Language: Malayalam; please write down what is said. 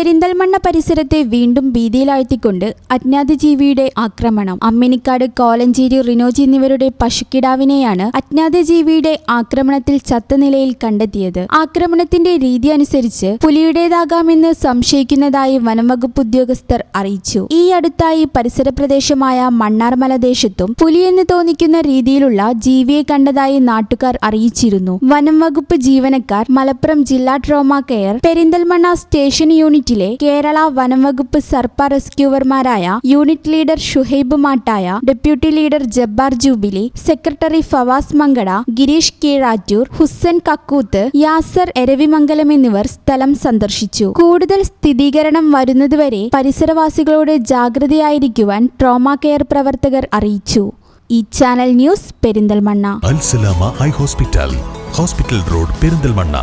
പെരിന്തൽമണ്ണ പരിസരത്തെ വീണ്ടും ഭീതിയിലാഴ്ത്തിക്കൊണ്ട് അജ്ഞാതജീവിയുടെ ആക്രമണം. അമ്മിനിക്കാട് കോലഞ്ചേരി റിനോജി എന്നിവരുടെ പശുക്കിടാവിനെയാണ് അജ്ഞാതജീവിയുടെ ആക്രമണത്തിൽ ചത്ത നിലയിൽ കണ്ടെത്തിയത്. ആക്രമണത്തിന്റെ രീതി അനുസരിച്ച് പുലിയുടേതാകാമെന്ന് സംശയിക്കുന്നതായി വനംവകുപ്പ് ഉദ്യോഗസ്ഥർ അറിയിച്ചു. ഈ അടുത്തായി പരിസര പ്രദേശമായ മണ്ണാർമല ദേശത്തും പുലിയെന്ന് തോന്നിക്കുന്ന രീതിയിലുള്ള ജീവിയെ കണ്ടതായി നാട്ടുകാർ അറിയിച്ചിരുന്നു. വനംവകുപ്പ് ജീവനക്കാർ മലപ്പുറം ജില്ലാ ട്രോമ കെയർ പെരിന്തൽമണ്ണ സ്റ്റേഷൻ യൂണിറ്റിലെ കേരള വനംവകുപ്പ് സർപ്പ റെസ്ക്യൂവർമാരായ unit leader Shuhaib Mattaya deputy leader Jabbar jubilee secretary Fawas Mankada Girish Keezhattur Hussan Kakkooth Yasar Eravimangalam എന്നിവർ സ്ഥലം സന്ദർശിച്ചു. കൂടുതൽ സ്ഥിരീകരണം വരുന്നതുവരെ പരിസരവാസികളോട് ജാഗ്രതയായിരിക്കുവാൻ ട്രോമ കെയർ പ്രവർത്തകർ അറിയിച്ചു. ഈ channel news Perinthalmanna. Hospital hospital road Perinthalmanna.